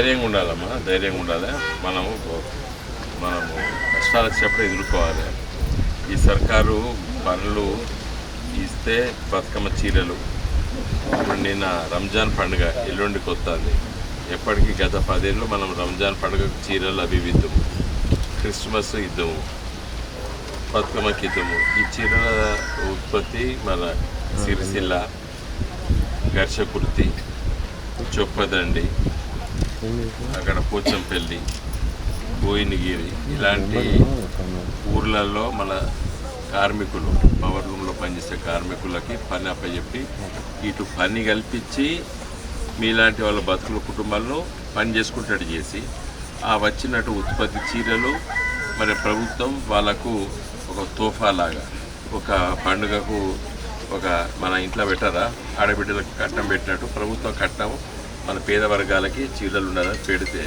ధైర్యంగా ఉండాలమ్మా ధైర్యంగా ఉండాలి. మనము మనము కష్టాలు వచ్చినప్పుడు ఎదుర్కోవాలి. ఈ సర్కారు పనులు ఇస్తే బతుకమ్మ చీరలు. ఇప్పుడు నిన్న రంజాన్ పండుగ ఎల్లుండికి వస్తుంది. ఎప్పటికీ గత పదేళ్ళు మనం రంజాన్ పండుగకు చీరలు అవి ఇద్దాము. క్రిస్మస్ ఇద్దాము. బతుకమ్మకి ఇద్దాము. ఈ చీరల ఉత్పత్తి మన సిరిసిల్ల ఘర్షకుర్తి చొప్పదండి అక్కడ పోచంపల్లి బోయినగిరి ఇలాంటి ఊర్లలో మన కార్మికులు పవర్ రూమ్లో పనిచేసే కార్మికులకి పని అప్పచెప్పి ఇటు పని కల్పించి మీలాంటి వాళ్ళ బతుకుల కుటుంబాలను పని చేసుకుంటాడు చేసి ఆ వచ్చినట్టు ఉత్పత్తి చీరలు మరి ప్రభుత్వం వాళ్ళకు ఒక తోఫా లాగా ఒక పండుగకు ఒక మన ఇంట్లో పెట్టారా? ఆడబిడ్డలకు కట్నం పెట్టినట్టు ప్రభుత్వం కట్నం మన పేద వర్గాలకి చీరలు ఉండాలని పెడితే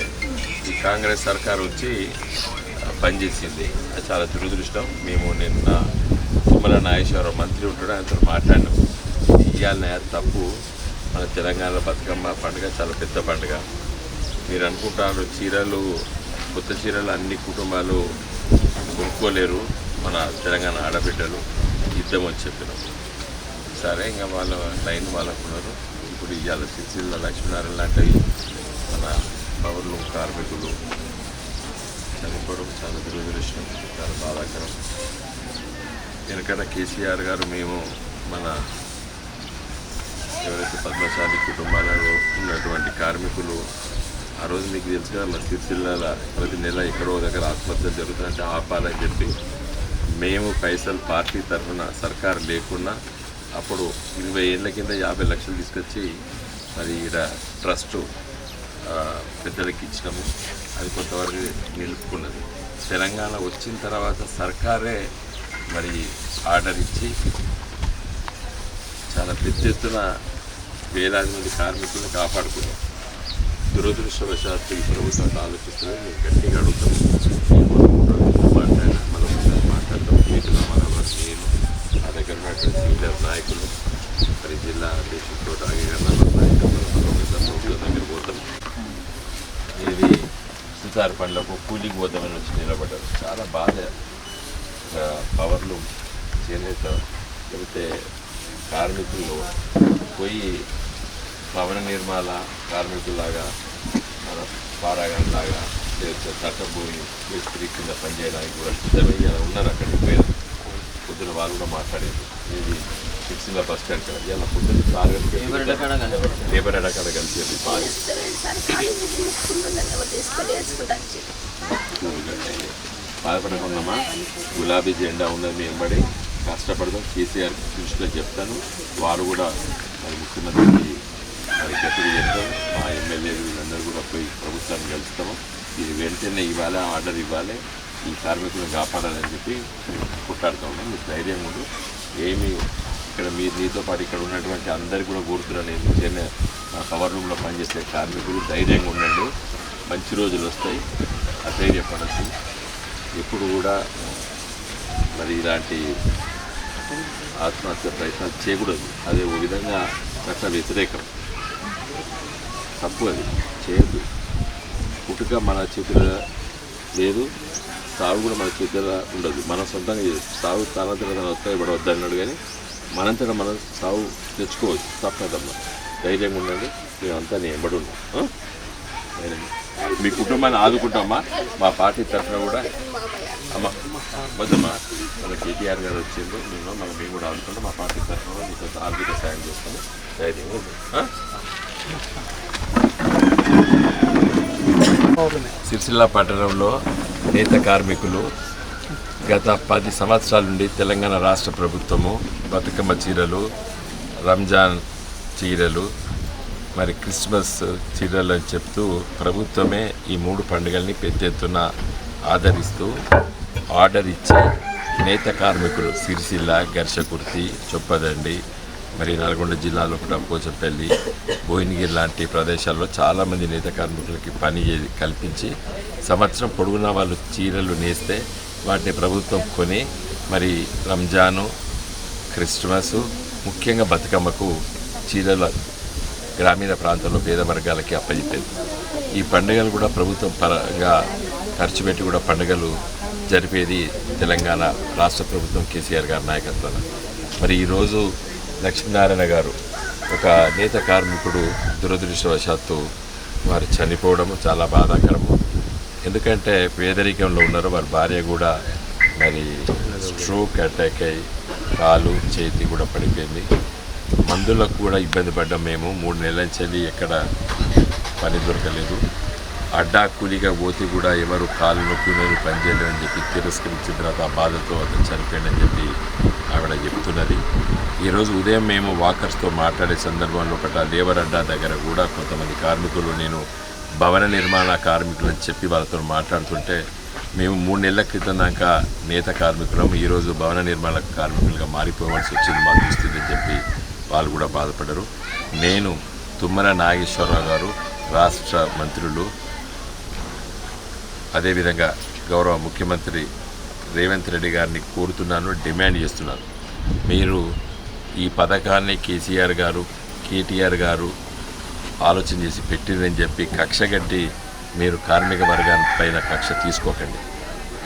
ఈ కాంగ్రెస్ సర్కార్ వచ్చి పనిచేసింది అది చాలా దురదృష్టం. మేము నిన్న తుమ్మల నాగేశ్వరరావు మంత్రి ఉంటాడు ఆయనతో మాట్లాడినాం. ఇవ్వాలనే తప్పు మన తెలంగాణలో బతుకమ్మ పండుగ చాలా పెద్ద పండుగ. మీరు అనుకుంటారు చీరలు కొత్త చీరలు అన్ని కుటుంబాలు కొనుక్కోలేరు మన తెలంగాణ ఆడబిడ్డలు. యుద్ధం అని చెప్పినాం. సరే ఇంకా వాళ్ళ లైన్ వాళ్ళకున్నారు ఇప్పుడు ఇవాళ సిరిసిల్ల లక్ష్మీనారాయణ లాంటివి మన పౌరులు కార్మికులు చనిపోవడం చాలా దురదృష్టం చాలా బాధాకరం. ఎందుకంటే కేసీఆర్ గారు మేము మన ఎవరైతే పద్మశాలి కుటుంబాలలో ఉన్నటువంటి కార్మికులు ఆ రోజు మీకు తెలుసు కదా మన సిరిసిల్ల ప్రతి నెల ఎక్కడో దగ్గర ఆత్మహత్యలు జరుగుతుందంటే ఆపాలని చెప్పి మేము పైసలు పార్టీ తరఫున సర్కారు లేకుండా అప్పుడు ఇరవై ఏళ్ళ కింద యాభై లక్షలు తీసుకొచ్చి మరి ఈడ ట్రస్ట్ పెద్దలకి ఇచ్చినాము. అది కొంతవరకు నిలుపుకున్నది. తెలంగాణ వచ్చిన తర్వాత సర్కారే మరి ఆర్డర్ ఇచ్చి చాలా పెద్ద ఎత్తున వేలాది మంది కార్మికులను కాపాడుకున్నాం. దురదృష్టవశాత్తు ఈ ప్రభుత్వాన్ని ఆలోచిస్తున్నది. మేము గట్టిగా అడుగుతాం మాట్లాడినా మనం ఒకసారి మాట్లాడతాం వీటిలో మన నేను నా సీనియర్ నాయకులు మరి జిల్లా అధ్యక్షులతో ఆగిగన్నాల నాయకులు దగ్గర పోతాం ఇది సుతార్ పండ్లకు కూలింగ్ పోదామని వచ్చి నిలబడ్డారు చాలా బాధ పవర్లు చేనేత లేకపోతే కార్మికులు పోయి భవన నిర్మాణ కార్మికుల్లాగా మన పారాగంలాగా లేకపోతే చట్టభూమి మిస్త్రీ కింద పనిచేయడానికి కూడా సిద్ధమయ్యేలా ఉన్నారు అక్కడికి పోయారు పొద్దున వాళ్ళు కూడా మాట్లాడేది. ఇది సిక్స్టీన్లో బస్ స్టాండ్ కదా. ఇలా పొద్దున్న గంటలకి లేబర్ అక్కడ కలిసి బాగా బాధపడకుండా గులాబీ జెండా ఉన్నది మీ వెంబడి. కష్టపడదాం. కేసీఆర్ దృష్టిలో చెప్తాను. వారు కూడా మరి ముఖ్యమంత్రికి మరి గట్టిగా చెప్తాం మా ఎమ్మెల్యేలు వీళ్ళందరూ కూడా పోయి ప్రభుత్వాన్ని కలుస్తాము. ఇది వెంటనే ఇవ్వాలి? ఆర్డర్ ఇవ్వాలి? ఈ కార్మికులను కాపాడాలని చెప్పి కొట్లాడుతూ ఉన్నాం. మీకు ధైర్యం ఉండు. ఏమి ఇక్కడ మీరు నీతో పాటు ఇక్కడ ఉన్నటువంటి అందరికీ కూడా కోరుతున్నాను నేను ముఖ్యంగా మా కవర్ రూమ్లో పనిచేసే కార్మికులు ధైర్యంగా ఉండండి. మంచి రోజులు వస్తాయి. అధైర్యపడద్దు. ఎప్పుడు కూడా మరి ఇలాంటి ఆత్మహత్య ప్రయత్నాలు చేయకూడదు. అదే ఒక విధంగా చట్ట వ్యతిరేకం. తప్పు అది. చేయొద్దు. పుట్టుక మన చేతిలో లేదు. సాగు కూడా మన చేతిలో ఉండదు. మనం సొంతంగా చేయొచ్చు. సాగు తనంతట తన వస్తాయి పడవద్దు వద్దన్నాడు కానీ మనంతటా మనం సాగు తెచ్చుకోవచ్చు. తప్పదమ్మా. ధైర్యంగా ఉండండి. మేమంతా నేను ఎంబడి ఉన్నాం మీ కుటుంబాన్ని ఆదుకుంటామా? మా పార్టీ తరఫున కూడా. అమ్మ వద్దమ్మా. మన కేటీఆర్ గారు వచ్చిండు. మేము మనం మేము కూడా ఆదుకుంటాం. మా పార్టీ తరఫున కూడా మీకు ఆర్థిక సాయం చేస్తాము. ధైర్యంగా ఉంది ఆ? సిరిసిల్ల పట్టణంలో నేత కార్మికులు గత పది సంవత్సరాల నుండి తెలంగాణ రాష్ట్ర ప్రభుత్వము బతుకమ్మ చీరలు రంజాన్ చీరలు మరి క్రిస్మస్ చీరలు అని చెప్తూ ప్రభుత్వమే ఈ మూడు పండుగల్ని పెద్ద ఎత్తున ఆదరిస్తూ ఆర్డర్ ఇచ్చి నేత కార్మికులు సిరిసిల్ల గర్షకుర్తి చొప్పదండి మరి నల్గొండ జిల్లాలో కూడా పోచంపల్లి భువనగిరి లాంటి ప్రదేశాల్లో చాలామంది నేత కార్మికులకి పని కల్పించి సంవత్సరం పొడుగునా వాళ్ళు చీరలు నేస్తే వాటిని ప్రభుత్వం కొని మరి రంజాను క్రిస్మస్ ముఖ్యంగా బతుకమ్మకు చీరలు గ్రామీణ ప్రాంతంలో పేద వర్గాలకి అప్పజెప్పేది ఈ పండుగలు కూడా ప్రభుత్వం పరంగా ఖర్చు పెట్టి కూడా పండుగలు జరిపేది తెలంగాణ రాష్ట్ర ప్రభుత్వం కేసీఆర్ గారి నాయకత్వం మరి ఈరోజు లక్ష్మీనారాయణ గారు ఒక నేత కార్మికుడు దురదృష్టవశాత్తు వారు చనిపోవడం చాలా బాధాకరము. ఎందుకంటే పేదరికంలో ఉన్నారు వారి భార్య కూడా మరి స్ట్రోక్ అటాక్ అయ్యి కాలు చేతి కూడా పడిపోయింది. మందులకు కూడా ఇబ్బంది పడ్డాం మేము మూడు నెలల నుంచి ఎక్కడ పని దొరకలేదు. అడ్డా కూలీగా పోతే కూడా ఎవరు కాలు నొప్పి నేను పని చెప్పి తిరస్కరించిన తర్వాత ఆ బాధతో అతను చనిపోయాడని చెప్పి ఆవిడ చెప్తున్నది. ఈరోజు ఉదయం మేము వాకర్స్తో మాట్లాడే సందర్భంలో ఒకట లేబర్ అడ్డా దగ్గర కూడా కొంతమంది కార్మికులు నేను భవన నిర్మాణ కార్మికులని చెప్పి వాళ్ళతో మాట్లాడుతుంటే మేము మూడు నెలల క్రితం దాకా నేత కార్మికులం ఈరోజు భవన నిర్మాణ కార్మికులుగా మారిపోవాల్సి వచ్చింది మా దుస్థితి అని చెప్పి వాళ్ళు కూడా బాధపడరు. నేను తుమ్మల నాగేశ్వరరావు గారు రాష్ట్ర మంత్రులు అదేవిధంగా గౌరవ ముఖ్యమంత్రి రేవంత్ రెడ్డి గారిని కోరుతున్నాను డిమాండ్ చేస్తున్నాను. మీరు ఈ పథకాన్ని కేసీఆర్ గారు కేటీఆర్ గారు ఆలోచన చేసి పెట్టిందని చెప్పి కక్ష కట్టి మీరు కార్మిక వర్గాన్ని పైన కక్ష తీసుకోకండి.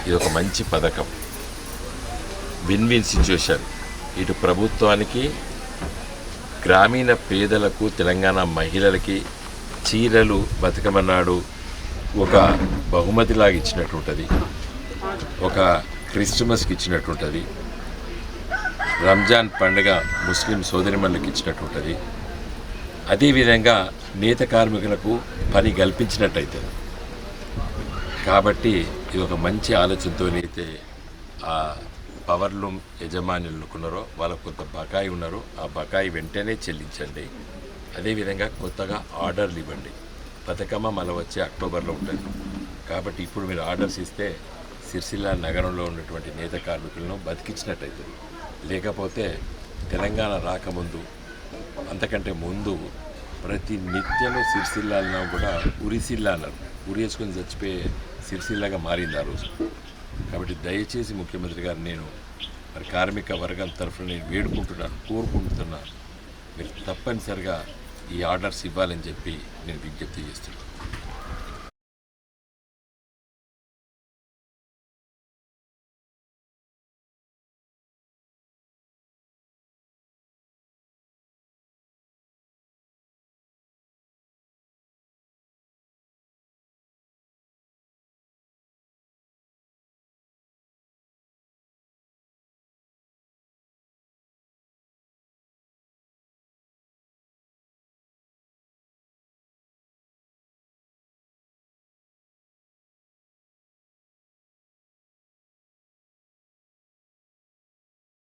ఇది ఒక మంచి పథకం. Win win situation. ఇటు ప్రభుత్వానికి గ్రామీణ పేదలకు తెలంగాణ మహిళలకి చీరలు బతుకమన్నాడు ఒక బహుమతిలాగా ఇచ్చినట్టు ఉంటుంది ఒక క్రిస్టమస్కి ఇచ్చినట్టు ఉంటుంది రంజాన్ పండుగ ముస్లిం సోదరిమణులకు ఇచ్చినట్టు ఉంటుంది అదేవిధంగా నేత కార్మికులకు పని కల్పించినట్టు కాబట్టి ఇది ఒక మంచి ఆలోచనతోనైతే ఆ పవర్ లూమ్ యజమానులు అనుకున్నారో వాళ్ళకు కొంత బకాయి ఉన్నారో. ఆ బకాయి వెంటనే చెల్లించండి. అదేవిధంగా కొత్తగా ఆర్డర్లు ఇవ్వండి. బతుకమ్మ మళ్ళీ వచ్చే అక్టోబర్లో ఉంటుంది. కాబట్టి ఇప్పుడు మీరు ఆర్డర్స్ ఇస్తే సిరిసిల్ల నగరంలో ఉన్నటువంటి నేత కార్మికులను బతికించినట్టయితుంది లేకపోతే తెలంగాణ రాకముందు అంతకంటే ముందు ప్రతి నిత్యము సిరిసిల్లాలో కూడా ఉరిసిల్లా అన్నారు. ఉరి వేసుకొని చచ్చిపోయే సిరిసిల్లాగా మారింది ఆ రోజు. కాబట్టి దయచేసి ముఖ్యమంత్రి గారు నేను మరి కార్మిక వర్గం తరఫున నేను వేడుకుంటున్నాను కోరుకుంటున్నాను మీరు తప్పనిసరిగా ఈ ఆర్డర్స్ ఇవ్వాలని చెప్పి నేను విజ్ఞప్తి చేస్తున్నాను.